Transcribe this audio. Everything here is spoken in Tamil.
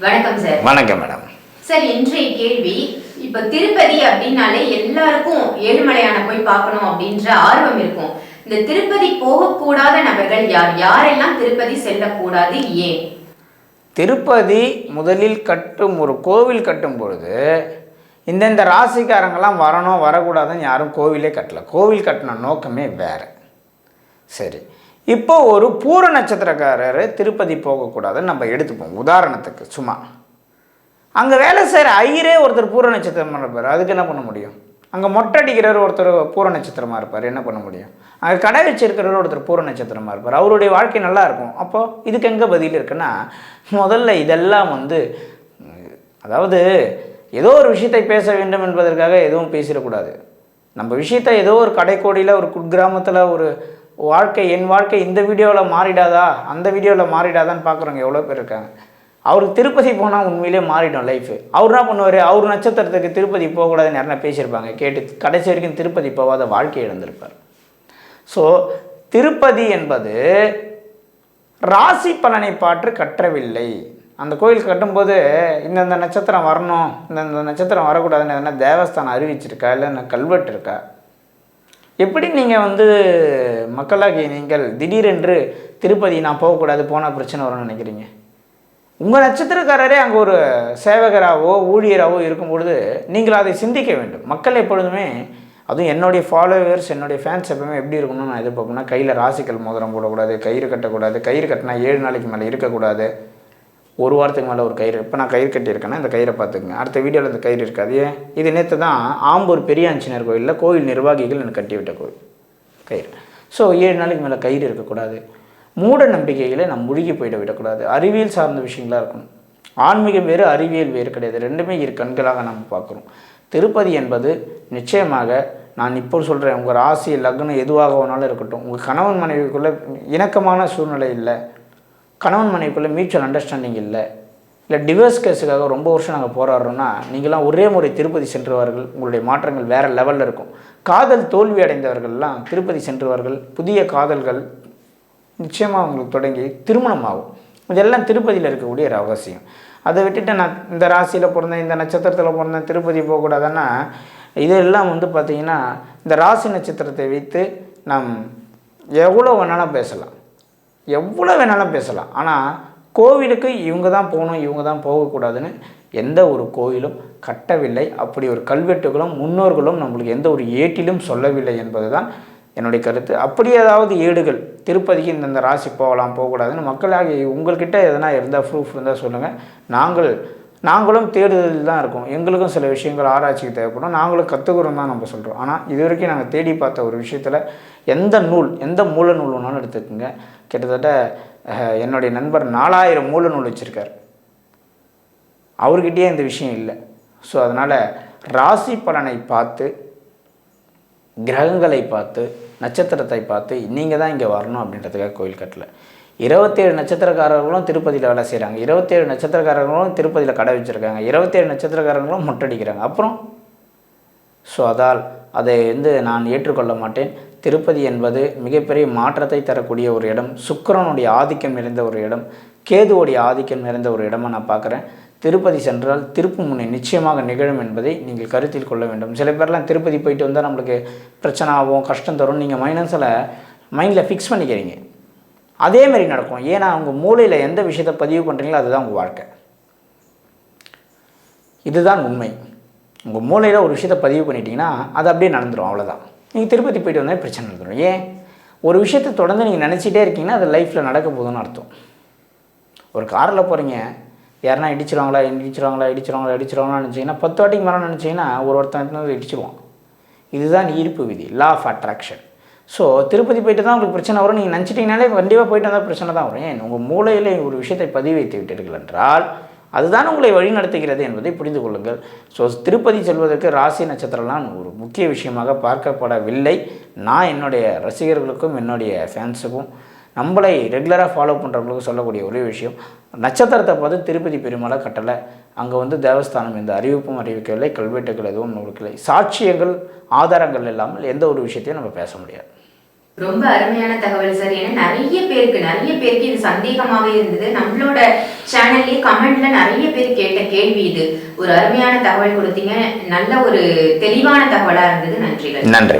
வணக்கம் சார் வணக்கம் மேடம் சார் இன்றைய கேள்வி இப்ப திருப்பதி அப்படின்னாலே எல்லாருக்கும் ஏழுமலையான போய் பார்க்கணும் அப்படின்ற ஆர்வம் இருக்கும். இந்த திருப்பதி போகக்கூடாத நபர்கள் யார்? யாரெல்லாம் திருப்பதி செல்லக்கூடாது ஏன்? திருப்பதி முதலில் கட்டும் ஒரு கோவில் கட்டும் பொழுது இந்தந்த ராசிக்காரங்கெல்லாம் வரணும் வரக்கூடாதுன்னு யாரும் கோவிலே கட்டல. கோவில் கட்டின நோக்கமே வேறு. சரி. இப்போ ஒரு பூர நட்சத்திரக்காரர் திருப்பதி போகக்கூடாதுன்னு நம்ம எடுத்துப்போம். உதாரணத்துக்கு சும்மா. அங்கே வேலை செய்கிற ஐயரே ஒருத்தர் பூர நட்சத்திரமாக இருப்பார். அதுக்கு என்ன பண்ண முடியும்? அங்கே மொட்டை அடிக்கிறவர் ஒருத்தர் பூர நட்சத்திரமாக இருப்பார். என்ன பண்ண முடியும்? அங்கே கடை வச்சிருக்கிறவர் ஒருத்தர் பூர நட்சத்திரமாக இருப்பார். அவருடைய வாழ்க்கை நல்லா இருக்கும். அப்போது இதுக்கு எங்கே பதில் இருக்குன்னா முதல்ல இதெல்லாம் வந்து அதாவது ஏதோ ஒரு விஷயத்தை பேச வேண்டும் என்பதற்காக எதுவும் பேசிடக்கூடாது. நம்ம விஷயத்தை ஏதோ ஒரு கடைக்கோடியில் ஒரு குட்கிராமத்தில் ஒரு வாழ்க்கை என் வாழ்க்கை இந்த வீடியோவில் மாறிடாதா? அந்த வீடியோவில் மாறிடாதான்னு பார்க்குறவங்க எவ்வளோ பேர் இருக்காங்க. அவருக்கு திருப்பதி போனால் உண்மையிலே மாறிடும் லைஃபு அவர் என்ன பண்ணுவார்? அவர் நட்சத்திரத்துக்கு திருப்பதி போகக்கூடாதுன்னு யாருன்னா பேசியிருப்பாங்க. கேட்டு கடைசி வரைக்கும் திருப்பதி போகாத வாழ்க்கை இழந்திருப்பார். ஸோ திருப்பதி என்பது ராசி பலனை பாற்று கற்றவில்லை. அந்த கோயில் கட்டும்போது இந்தந்த நட்சத்திரம் வரணும் இந்தந்த நட்சத்திரம் வரக்கூடாதுன்னு எதனா தேவஸ்தானம் அறிவிச்சிருக்கா? இல்லை என்ன கல்வெட்டு இருக்கா? எப்படி நீங்கள் வந்து மக்களாகிய நீங்கள் திடீரென்று திருப்பதி நான் போகக்கூடாது போனால் பிரச்சனை வரும்னு நினைக்கிறீங்க? உங்கள் நட்சத்திரக்காரரே அங்கே ஒரு சேவகராகவோ ஊழியராகவோ இருக்கும் பொழுது நீங்கள் அதை சிந்திக்க வேண்டும். மக்கள் எப்பொழுதுமே அதுவும் என்னுடைய ஃபாலோவர்ஸ் என்னுடைய ஃபேன்ஸ் எப்பவுமே எப்படி இருக்கணும்னு நான் எதிர்பார்ப்பேன்னா கையில் ராசிக்கல் மோதிரம் போடக்கூடாது கயிறு கட்டக்கூடாது கயிறு கட்டினா ஏழு நாளைக்கு மேலே இருக்கக்கூடாது. ஒரு வாரத்துக்கு மேலே ஒரு கயிறு. இப்போ நான் கயிறு கட்டியிருக்கேன்னா இந்த கயிறை பார்த்துக்குங்க. அடுத்த வீடியோவில் இந்த கயிறு இருக்காது. ஏன்? இது நேற்று தான் ஆம்பூர் பெரிய ஆஞ்சநேயர் கோயிலில் கோயில் நிர்வாகிகள் எனக்கு கட்டிவிட்ட கோயில். கயிறு. ஸோ ஏழு நாளைக்கு மேலே கயிறு இருக்கக்கூடாது. மூட நம்பிக்கைகளை நம்ம முழுகி போயிட விடக்கூடாது. அறிவியல் சார்ந்த விஷயங்களாக இருக்கணும். ஆன்மீகம் வேறு அறிவியல் வேறு கிடையாது. ரெண்டுமே இரு கண்களாக நம்ம பார்க்குறோம். திருப்பதி என்பது நிச்சயமாக நான் இப்போ சொல்கிறேன் உங்கள் ராசி லக்னம் எதுவாக வேணாலும் இருக்கட்டும். உங்கள் கணவன் மனைவிக்குள்ளே இணக்கமான சூழ்நிலை இல்லை. கணவன் மனைவிக்குள்ளே மியூச்சுவல் அண்டர்ஸ்டாண்டிங் இல்லை. இல்லை டிவோர்ஸ் கேஸுக்காக ரொம்ப வருஷம் நாங்கள் போராடுறோம்னா நீங்களாம் ஒரே முறை திருப்பதி சென்றுவார்கள் உங்களுடைய மாற்றங்கள் வேறு லெவலில் இருக்கும். காதல் தோல்வி அடைந்தவர்கள்லாம் திருப்பதி சென்றுவார்கள் புதிய காதல்கள் நிச்சயமாக உங்களுக்கு தொடங்கி திருமணம் ஆகும். இதெல்லாம் திருப்பதியில் இருக்கக்கூடிய ஒரு அவசியம். அதை விட்டுட்டு நான் இந்த ராசியில் பிறந்தேன் இந்த நட்சத்திரத்தில் பிறந்தேன் திருப்பதி போகக்கூடாதுன்னா இதெல்லாம் வந்து பார்த்திங்கன்னா இந்த ராசி நட்சத்திரத்தை வைத்து நாம் எவ்வளோ வேணாலும் பேசலாம். எவ்வளோ வேணாலும் பேசலாம். ஆனால் கோவிலுக்கு இவங்க தான் போகணும் இவங்க தான் போகக்கூடாதுன்னு எந்த ஒரு கோயிலும் கட்டவில்லை. அப்படி ஒரு கல்வெட்டுகளும் முன்னோர்களும் நம்மளுக்கு எந்த ஒரு ஏட்டிலும் சொல்லவில்லை என்பது தான் என்னுடைய கருத்து. அப்படி ஏதாவது ஏடுகள் திருப்பதிக்கு இந்தந்த ராசி போகலாம் போகக்கூடாதுன்னு மக்களாகி உங்கள்கிட்ட எதனா இருந்தால் ப்ரூஃப் இருந்தால் சொல்லுங்கள் நாங்கள் நாங்களும் தேடுதலில் தான் இருக்கோம். எங்களுக்கும் சில விஷயங்கள் ஆராய்ச்சிக்கு தேவைப்படும். நாங்களும் கற்றுக்கிறோம் தான் நம்ம சொல்கிறோம் ஆனால் இது வரைக்கும் நாங்கள் தேடி பார்த்த ஒரு விஷயத்தில் எந்த நூல் எந்த மூல நூல் வேணாலும் எடுத்துக்கோங்க. கிட்டத்தட்ட என்னுடைய நண்பர் நாலாயிரம் மூல நூல் வச்சுருக்கார். அவர்கிட்டயே இந்த விஷயம் இல்லை. ஸோ அதனால் ராசி பலனை பார்த்து கிரகங்களை பார்த்து நட்சத்திரத்தை பார்த்து நீங்கள் தான் இங்கே வரணும் அப்படின்றதுக்காக கோயில் கட்டல. இருபத்தேழு நட்சத்திரக்காரர்களும் திருப்பதியில் வேலை செய்கிறாங்க இருபத்தேழு நட்சத்திரக்காரர்களும் திருப்பதியில் கடை வச்சுருக்காங்க. இருபத்தேழு நட்சத்திரக்காரங்களும் முட்டடிக்கிறாங்க. அப்புறம்? ஸோ அதால் அதை வந்து நான் ஏற்றுக்கொள்ள மாட்டேன். திருப்பதி என்பது மிகப்பெரிய மாற்றத்தை தரக்கூடிய ஒரு இடம். சுக்கரனுடைய ஆதிக்கம் நிறைந்த ஒரு இடம். கேதுவோடைய ஆதிக்கம் நிறைந்த ஒரு இடமாக நான் பார்க்குறேன். திருப்பதி சென்றால் திருப்பு முனை நிச்சயமாக நிகழும் என்பதை நீங்கள் கருத்தில் கொள்ள வேண்டும். சில பேர்லாம் திருப்பதி போயிட்டு வந்தால் நம்மளுக்கு பிரச்சனை ஆகும் கஷ்டம் தரும். நீங்கள் மைனஸில் மைண்டில் ஃபிக்ஸ் பண்ணிக்கிறீங்க. அதே மாதிரி நடக்கும். ஏன்னா உங்கள் மூளையில் எந்த விஷயத்தை பதிவு பண்ணுறீங்களோ அதுதான் உங்கள் வாழ்க்கை. இதுதான் உண்மை. உங்கள் மூளையில் ஒரு விஷயத்தை பதிவு பண்ணிட்டீங்கன்னா அது அப்படியே நடந்துடும் அவ்வளோதான் நீங்கள் திருப்பதி போயிட்டு வந்தால் பிரச்சனை நடந்துடும் ஏன்? ஒரு விஷயத்தை தொடர்ந்து நீங்கள் நினச்சிட்டே இருக்கீங்கன்னா அது லைஃப்பில் நடக்க போகுதுன்னு அர்த்தம். ஒரு காரில் போகிறீங்க யாருன்னா இடிச்சிருவாங்களா இடிச்சிருவாங்களா இடிச்சிருவாங்களா இடிச்சிருவாங்களா நினச்சிங்கன்னா பத்து வாட்டிக்கு மேலே நினச்சிங்கன்னா ஒரு ஒருத்தன் இடிச்சிருவான். இதுதான் ஈர்ப்பு விதி law of attraction so Tirupati போயிட்டு தான் உங்களுக்கு பிரச்சனை வரும். நீங்கள் நினச்சிட்டிங்கனாலே கண்டிப்பாக போயிட்டு வந்தால் பிரச்சனை தான் வரும். ஏன்? உங்கள் மூளையில் ஒரு விஷயத்தை பதிவு வைத்து விட்டீர்கள் என்றால் அதுதான் உங்களை வழி நடத்துகிறது என்பதை புரிந்து கொள்ளுங்கள். ஸோ திருப்பதி செல்வதற்கு ராசி நட்சத்திரம்லாம் ஒரு முக்கிய விஷயமாக பார்க்கப்படவில்லை. நான் என்னுடைய ரசிகர்களுக்கும் என்னுடைய ஃபேன்ஸுக்கும் நம்மளை ரெகுலராக ஃபாலோ பண்ணுறவங்களுக்கும் சொல்லக்கூடிய ஒரே விஷயம் நட்சத்திரத்தை பார்த்து திருப்பதி பெருமாளை கட்டலை. அங்கே வந்து தேவஸ்தானம் எந்த அறிவிப்பும் அறிவிக்கவில்லை. கல்வெட்டுகள் எதுவும் கொடுக்கலை சாட்சியங்கள் ஆதாரங்கள் இல்லாமல் எந்த ஒரு விஷயத்தையும் நம்ம பேச முடியாது. ரொம்ப அருமையான தகவல் சார் ஏன்னா நிறைய பேருக்கு நிறைய பேருக்கு இது சந்தேகமாவே இருந்தது. நம்மளோட சேனல்லே கமெண்ட்ல நிறைய பேர் கேட்ட கேள்வி இது. ஒரு அருமையான தகவல் கொடுத்தீங்க. நல்ல ஒரு தெளிவான தகவலா இருந்தது. நன்றிகள். நன்றி.